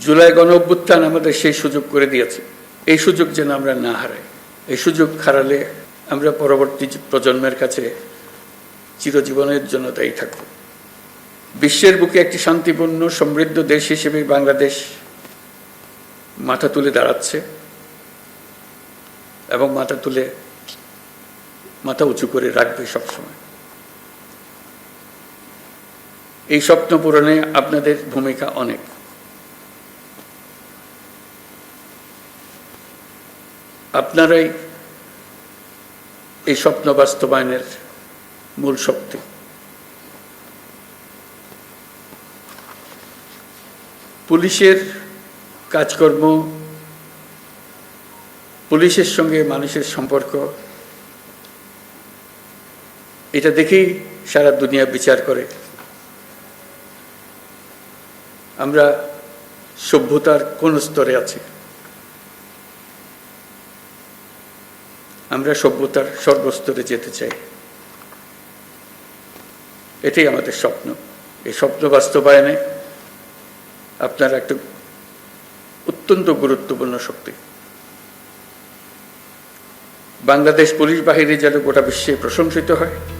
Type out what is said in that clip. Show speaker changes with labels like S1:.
S1: জুলাই গণ অভ্যুত্থান আমাদের সেই সুযোগ করে দিয়েছে। এই সুযোগ যেন আমরা না হারাই। এই সুযোগ হারালে আমরা পরবর্তী প্রজন্মের কাছে চিরজীবনের জন্য দায়ী থাকব। বিশ্বের বুকে একটি শান্তিপূর্ণ, সমৃদ্ধ দেশ হিসেবে বাংলাদেশ মাথা তুলে দাঁড়াচ্ছে এবং মাথা তুলে মাথা উঁচু করে রাখবে সবসময়। এই স্বপ্ন পূরণে আপনাদের ভূমিকা অনেক। আপনারাই এই স্বপ্ন বাস্তবায়নের মূল শক্তি। পুলিশের কাজকর্ম, পুলিশের সঙ্গে মানুষের সম্পর্ক, এটা দেখেই সারা দুনিয়া বিচার করে। আমরা সভ্যতার কোন স্তরে আছি? আমরা সভ্যতার সর্বস্তরে যেতে চাই। এটাই আমাদের স্বপ্ন। এই স্বপ্ন বাস্তবায়নে আপনার একটা অত্যন্ত গুরুত্বপূর্ণ শক্তি। বাংলাদেশ পুলিশ বাহিনী যেন গোটা বিশ্বে প্রশংসিত হয়।